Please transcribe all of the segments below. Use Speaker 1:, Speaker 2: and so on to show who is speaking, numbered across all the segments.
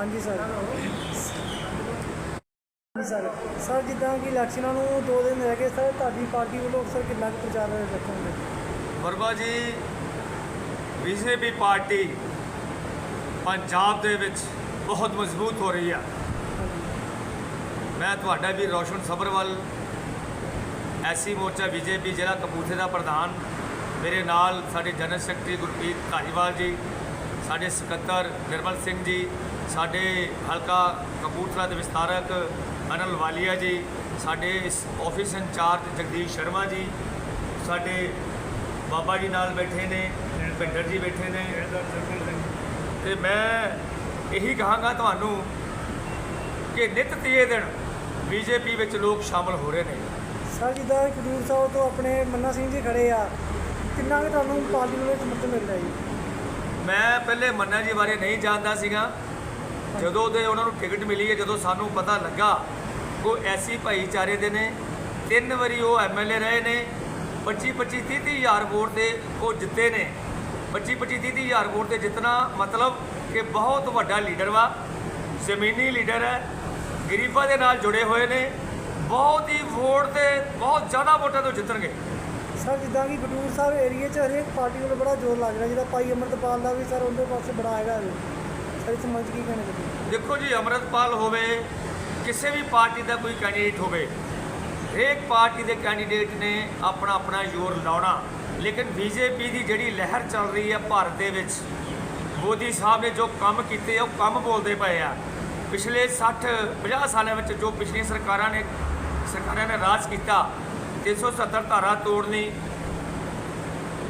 Speaker 1: ਹਾਂਜੀ sir. Sir. Sir, ਜਿੱਦਾਂ ਕਿ ਇਲੈਕਸ਼ਨਾਂ ਨੂੰ 2 ਦਿਨ ਰਹਿ ਗਏ ਸਰ, ਤੁਹਾਡੀ ਪਾਰਟੀ ਵੱਲੋਂ ਸਰ ਕਿੰਨਾ ਕੁ ਪ੍ਰਚਾਰ ਰੱਖੋਗੇ?
Speaker 2: ਵਰਮਾ ਜੀ, ਬੀਜੇਪੀ ਪਾਰਟੀ ਪੰਜਾਬ ਦੇ ਵਿੱਚ ਬਹੁਤ ਮਜ਼ਬੂਤ ਹੋ ਰਹੀ ਆ। ਮੈਂ ਤੁਹਾਡਾ ਵੀ ਰੋਸ਼ਨ ਸਬਰਵਾਲ ਐਸੀ ਮੋਰਚਾ ਬੀਜੇਪੀ, ਜ਼ਿਲ੍ਹਾ ਕਪੂਰਥਲੇ ਦਾ ਪ੍ਰਧਾਨ, ਮੇਰੇ ਨਾਲ ਸਾਡੇ ਜਨਰਲ ਸੈਕਟਰੀ ਗੁਰਪ੍ਰੀਤ ਧਾਰੀਵਾਲ ਜੀ, ਸਾਡੇ ਸਕੱਤਰ ਨਿਰਮਲ ਸਿੰਘ ਜੀ ਸਾਡੇ ਹਲਕਾ ਕਪੂਰਥਲਾ ਦੇ ਵਿਸਤਾਰਕ ਅਨਲ ਵਾਲੀਆ ਜੀ ਸਾਡੇ ਇਸ ਆਫਿਸ ਇੰਚਾਰਜ ਜਗਦੀਸ਼ ਸ਼ਰਮਾ ਜੀ ਸਾਡੇ ਬਾਬਾ ਜੀ ਨਾਲ ਬੈਠੇ ਨੇ ਭਿੰਡਰ ਜੀ ਬੈਠੇ ਨੇ। ਤੇ ਮੈਂ ਇਹੀ ਕਹਾਂਗਾ ਤੁਹਾਨੂੰ ਕਿ ਨਿਤ ਤੀਏ ਦਿਨ ਬੀਜੇਪੀ ਵਿੱਚ ਲੋਕ ਸ਼ਾਮਲ ਹੋ ਰਹੇ ਨੇ।
Speaker 1: ਸਰ ਜਿੱਦਾਂ ਖਡੂਰ ਸਾਹਿਬ ਤੋਂ ਆਪਣੇ ਮੰਨਾ ਸਿੰਘ ਜੀ ਖੜੇ ਆ ਕਿੰਨਾ ਕੁ ਤੁਹਾਨੂੰ ਪਾਰਟੀ ਵੱਲੋਂ ਸਮਰਥਨ ਮਿਲਦਾ ਜੀ?
Speaker 2: ਮੈਂ ਪਹਿਲੇ ਮੰਨਾ ਜੀ ਬਾਰੇ ਨਹੀਂ ਜਾਣਦਾ ਸੀਗਾ। ਜਦੋਂ ਦੇ ਉਹਨਾਂ ਨੂੰ ਟਿਕਟ ਮਿਲੀ ਹੈ, ਜਦੋਂ ਸਾਨੂੰ ਪਤਾ ਲੱਗਾ, ਉਹ ਐਸੀ ਭਾਈਚਾਰੇ ਦੇ ਨੇ। ਤਿੰਨ ਵਾਰੀ ਉਹ ਐਮਐਲਏ ਰਹੇ ਨੇ। 25 25 30 30 ਹਜ਼ਾਰ ਵੋਟ ਤੇ ਉਹ ਜਿੱਤੇ ਨੇ। 25 25 30 30 ਹਜ਼ਾਰ ਵੋਟ ਤੇ ਜਿੱਤਣਾ ਮਤਲਬ ਕਿ ਬਹੁਤ ਵੱਡਾ ਲੀਡਰ ਵਾ। ਜ਼ਮੀਨੀ ਲੀਡਰ ਹੈ। ਗਰੀਬਾਂ ਦੇ ਨਾਲ ਜੁੜੇ ਹੋਏ ਨੇ। ਬਹੁਤ ਹੀ ਵੋਟ ਤੇ ਬਹੁਤ ਜ਼ਿਆਦਾ ਵੋਟਾਂ ਤੋਂ ਜਿੱਤਣਗੇ।
Speaker 1: ਸਰ, ਜਿੱਦਾਂ ਕਿ ਖਡੂਰ ਸਾਹਿਬ ਏਰੀਏ 'ਚ ਹਰੇਕ ਪਾਰਟੀ ਵੱਲੋਂ ਬੜਾ ਜ਼ੋਰ ਲੱਗ ਰਿਹਾ, ਜਿਹੜਾ ਭਾਈ ਅਮਰਤਪਾਲ ਦਾ ਵੀ ਸਰ ਉਹਦੇ ਪਾਸੇ ਬੜਾ ਹੈਗਾ। ਜੀ ਸਰ ਇਸ ਕੀ ਕਹਿਣਾ ਚਾਹੁੰਦੇ
Speaker 2: ਦੇਖੋ ਜੀ, ਅਮਰਤਪਾਲ ਹੋਵੇ, ਕਿਸੇ ਵੀ ਪਾਰਟੀ ਦਾ ਕੋਈ ਕੈਂਡੀਡੇਟ ਹੋਵੇ, ਹਰੇਕ ਪਾਰਟੀ ਦੇ ਕੈਂਡੀਡੇਟ ਨੇ ਆਪਣਾ ਆਪਣਾ ਜ਼ੋਰ ਲਾਉਣਾ। ਲੇਕਿਨ ਬੀਜੇਪੀ ਦੀ ਜਿਹੜੀ ਲਹਿਰ ਚੱਲ ਰਹੀ ਹੈ ਭਾਰਤ ਦੇ ਵਿੱਚ, ਮੋਦੀ ਸਾਹਿਬ ਨੇ ਜੋ ਕੰਮ ਕੀਤੇ ਆ, ਉਹ ਕੰਮ ਬੋਲਦੇ ਪਏ ਆ। ਪਿਛਲੇ 60 50 ਸਾਲਾਂ ਵਿੱਚ ਜੋ ਪਿਛਲੀਆਂ ਸਰਕਾਰਾਂ ਨੇ ਸਰਕਾਰਾਂ ਨੇ ਰਾਜ ਕੀਤਾ 370 ਧਾਰਾ ਤੋੜਨੀ,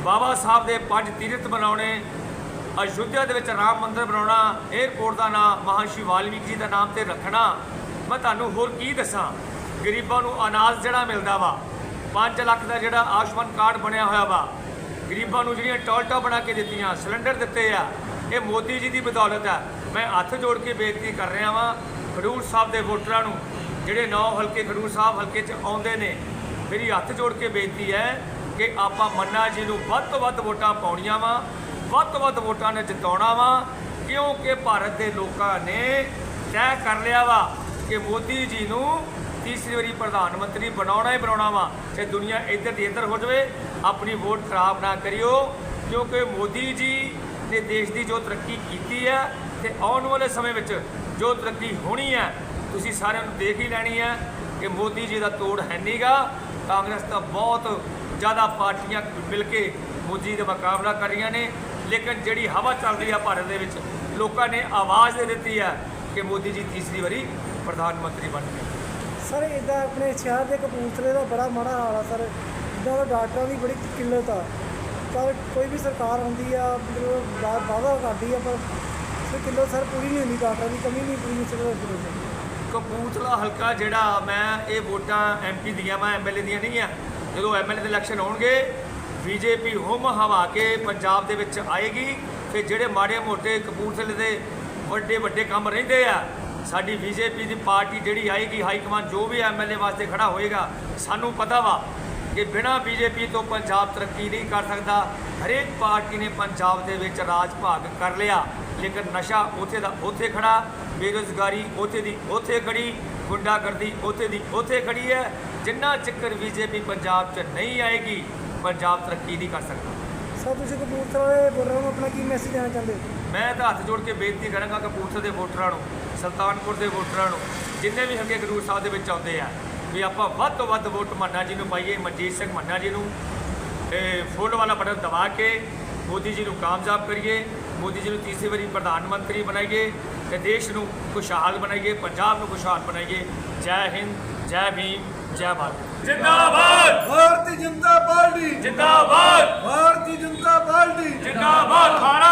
Speaker 2: ਬਾਬਾ ਸਾਹਿਬ ਦੇ ਪੰਜ ਤੀਰਥ ਬਣਾਉਣੇ ਅਯੁੱਧਿਆ ਦੇ ਵਿੱਚ ਰਾਮ ਮੰਦਿਰ ਬਣਾਉਣਾ 에ਅਰਪੋਰਟ ਦਾ ਨਾਮ ਮਹਾਸ਼ਿਵ ਵਾਲਮੀਕ ਜੀ ਦਾ ਨਾਮ ਤੇ ਰੱਖਣਾ। ਮੈਂ ਤੁਹਾਨੂੰ ਹੋਰ ਕੀ ਦੱਸਾਂ? ਗਰੀਬਾਂ ਨੂੰ ਅਨਾਜ ਜਿਹੜਾ ਮਿਲਦਾ ਵਾ 5 ਲੱਖ ਦਾ ਜਿਹੜਾ ਆਯੁਸ਼ਮਾਨ ਕਾਰਡ ਬਣਿਆ ਹੋਇਆ ਵਾ, ਗਰੀਬਾਂ ਨੂੰ ਜਿਹੜੀਆਂ ਟੋਲਟਾ ਬਣਾ ਕੇ ਦਿੱਤੀਆਂ, ਸਿਲੰਡਰ ਦਿੱਤੇ ਆ, ਇਹ ਮੋਦੀ ਜੀ ਦੀ ਬਦੌਲਤ ਆ। ਮੈਂ ਹੱਥ ਜੋੜ ਕੇ ਬੇਨਤੀ ਕਰ ਰਿਹਾ ਵਾਂ, ਖਡੂਰ ਸਾਹਿਬ ਦੇ ਵੋਟਰਾਂ ਨੂੰ, ਜਿਹੜੇ ਨੌ ਹਲਕੇ, ਖਡੂਰ ਸਾਹਿਬ ਹਲਕੇ 'ਚ ਆਉਂਦੇ ਨੇ, ਮੇਰੀ ਹੱਥ ਜੋੜ ਕੇ ਬੇਨਤੀ ਹੈ ਕਿ ਆਪਾਂ ਮੰਨਾ ਜੀ ਨੂੰ ਵੱਧ ਤੋਂ ਵੱਧ ਵੋਟਾਂ ਪਾਉਣੀਆਂ ਵਾ। ਵੱਧ ਤੋਂ ਵੱਧ ਵੋਟਾਂ ਨੇ ਜਿਤਾਉਣਾ ਵਾ, ਕਿਉਂਕਿ ਭਾਰਤ ਦੇ ਲੋਕਾਂ ਨੇ ਤੈਅ ਕਰ ਲਿਆ ਵਾ ਕਿ ਮੋਦੀ ਜੀ ਨੂੰ ਤੀਸਰੀ ਵਾਰੀ ਪ੍ਰਧਾਨ ਮੰਤਰੀ ਬਣਾਉਣਾ ਹੀ ਬਣਾਉਣਾ ਵਾ, ਤੇ ਦੁਨੀਆ ਇੱਧਰ ਦੀ ਇੱਧਰ ਹੋ ਜਾਵੇ, ਆਪਣੀ ਵੋਟ ਖਰਾਬ ਨਾ ਕਰਿਓ, ਕਿਉਂਕਿ ਮੋਦੀ ਜੀ ਨੇ ਦੇਸ਼ ਦੀ ਜੋ ਤਰੱਕੀ ਕੀਤੀ ਹੈ, ਤੇ ਆਉਣ ਵਾਲੇ ਸਮੇਂ ਵਿੱਚ ਜੋ ਤਰੱਕੀ ਹੋਣੀ ਹੈ, ਤੁਸੀਂ ਸਾਰਿਆਂ ਨੂੰ ਦੇਖ ਹੀ ਲੈਣੀ ਹੈ ਕਿ ਮੋਦੀ ਜੀ ਦਾ ਤੋੜ ਹੈ ਨਹੀਂਗਾ ਕਾਂਗਰਸ ਤਾਂ ਬਹੁਤ ਜ਼ਿਆਦਾ ਪਾਰਟੀਆਂ ਮਿਲ ਕੇ ਮੋਦੀ ਦਾ ਮੁਕਾਬਲਾ ਕਰ ਰਹੀਆਂ ਨੇ। ਲੇਕਿਨ ਜਿਹੜੀ ਹਵਾ ਚੱਲ ਰਹੀ ਹੈ ਭਾਰਤ ਦੇ ਵਿੱਚ ਲੋਕਾਂ ਨੇ ਆਵਾਜ਼ ਦੇ ਦਿੱਤੀ ਹੈ ਕਿ ਮੋਦੀ ਜੀ ਤੀਸਰੀ ਵਾਰੀ ਪ੍ਰਧਾਨ ਮੰਤਰੀ ਬਣ ਗਏ।
Speaker 1: ਸਰ ਇਦਾਂ ਆਪਣੇ ਸ਼ਹਿਰ ਦੇ ਕਪੂਰਥਲੇ ਦਾ ਬੜਾ ਮਾੜਾ ਹਾਲ ਆ ਸਰ। ਇਦਾਂ ਦਾ ਡਾਕਟਰਾਂ ਦੀ ਬੜੀ ਕਿੱਲਤ ਆ। ਪਰ ਕੋਈ ਵੀ ਸਰਕਾਰ ਹੁੰਦੀ ਆ ਮਤਲਬ ਵਾ- ਵਾਅਦਾ ਕਰਦੀ ਆ ਪਰ ਸਰ ਕਿਲੋ ਸਰ ਪੂਰੀ ਨਹੀਂ ਹੁੰਦੀ ਡਾਕਟਰਾਂ ਦੀ ਕਮੀ ਨਹੀਂ ਪੂਰੀ ਸਰ
Speaker 2: ਕਪੂਰਥਲਾ ਹਲਕਾ ਜਿਹੜਾ ਮੈਂ ਇਹ ਵੋਟਾਂ ਐਮਪੀ ਦੀਆਂ ਮੈਂ ਐਮਐਲਏ ਦੀਆਂ ਨਹੀਂ ਆ ਜਦੋਂ ਐਮਐਲਏ ਦੇ ਇਲੈਕਸ਼ਨ ਹੋਣਗੇ ਬੀਜੇਪੀ ਹੁਮ ਹਵਾ ਕੇ ਪੰਜਾਬ ਦੇ ਵਿੱਚ ਆਏਗੀ ਤੇ ਜਿਹੜੇ ਮਾੜੇ ਮੋਟੇ ਕਪੂਰਥਲੇ ਦੇ ਵੱਡੇ ਵੱਡੇ ਕੰਮ ਰਹਿੰਦੇ ਆ, ਸਾਡੀ ਬੀਜੇਪੀ ਦੀ ਪਾਰਟੀ ਜਿਹੜੀ ਆਏਗੀ ਹਾਈ ਕਮਾਂਡ ਜੋ ਵੀ ਐਮਐਲਏ ਵਾਸਤੇ ਖੜਾ ਹੋਏਗਾ, ਸਾਨੂੰ ਪਤਾ ਵਾ ਕਿ ਬਿਨਾਂ ਬੀਜੇਪੀ ਤੋਂ ਪੰਜਾਬ ਤਰੱਕੀ ਨਹੀਂ ਕਰ ਸਕਦਾ। ਹਰੇਕ ਪਾਰਟੀ ਨੇ ਪੰਜਾਬ ਦੇ ਵਿੱਚ ਰਾਜ ਭਾਗ ਕਰ ਲਿਆ, ਲੇਕਿਨ ਨਸ਼ਾ ਉੱਥੇ ਦਾ ਉੱਥੇ ਖੜਾ, ਬੇਰੁਜ਼ਗਾਰੀ ਉੱਥੇ ਦੀ ਉੱਥੇ ਖੜੀ, ਗੁੰਡਾਗਰਦੀ ਉੱਥੇ ਦੀ ਉੱਥੇ ਖੜੀ ਹੈ। ਜਿੰਨਾ ਚੱਕਰ ਬੀਜੇਪੀ ਪੰਜਾਬ 'ਚ ਨਹੀਂ ਆਏਗੀ ਪੰਜਾਬ ਤਰੱਕੀ ਨਹੀਂ ਕਰ ਸਕਦਾ।
Speaker 1: ਸਰ ਤੁਸੀਂ ਕਪੂਰਥਲੇ ਦੇ ਵੋਟਰਾਂ ਨੂੰ ਆਪਣਾ ਕੀ ਮੈਸੇਜ ਦੇਣਾ ਚਾਹੁੰਦੇ ਹੋ?
Speaker 2: ਮੈਂ ਤਾਂ ਹੱਥ ਜੋੜ ਕੇ ਬੇਨਤੀ ਕਰਾਂਗਾ ਕਪੂਰਥਲੇ ਦੇ ਵੋਟਰਾਂ ਨੂੰ ਸੁਲਤਾਨਪੁਰ ਦੇ ਵੋਟਰਾਂ ਨੂੰ ਜਿੰਨੇ ਵੀ ਹਲਕੇ ਗਰੂਰ ਸਾਹਿਬ ਦੇ ਵਿੱਚ ਆਉਂਦੇ ਆ ਵੀ ਆਪਾਂ ਵੱਧ ਤੋਂ ਵੱਧ ਵੋਟ ਮੰਨਾ ਜੀ ਨੂੰ ਪਾਈਏ ਮਨਜੀਤ ਸਿੰਘ ਮੰਨਾ ਜੀ ਨੂੰ ਤੇ ਫੁੱਲ ਵਾਲਾ ਬਟਨ ਦਬਾ ਕੇ ਮੋਦੀ ਜੀ ਨੂੰ ਕਾਮਯਾਬ ਕਰੀਏ ਮੋਦੀ ਜੀ ਨੂੰ ਤੀਸਰੀ ਵਾਰੀ ਪ੍ਰਧਾਨ ਮੰਤਰੀ ਬਣਾਈਏ ਤੇ ਦੇਸ਼ ਨੂੰ ਖੁਸ਼ਹਾਲ ਬਣਾਈਏ ਪੰਜਾਬ ਨੂੰ ਖੁਸ਼ਹਾਲ ਬਣਾਈਏ। ਜੈ ਹਿੰਦ ਜੈ ਭੀਮ ਜੈ ਭਾਰਤ ਜਿੰਦਾਬਾਦ।
Speaker 3: ਭਾਰਤੀ ਜਨਤਾ ਪਾਰਟੀ।
Speaker 2: ਜਿੰਦਾਬਾਦ।
Speaker 3: ਭਾਰਤੀ ਜਨਤਾ ਪਾਰਟੀ।
Speaker 2: ਜਿੰਦਾਬਾਦ। ਖਾਣਾ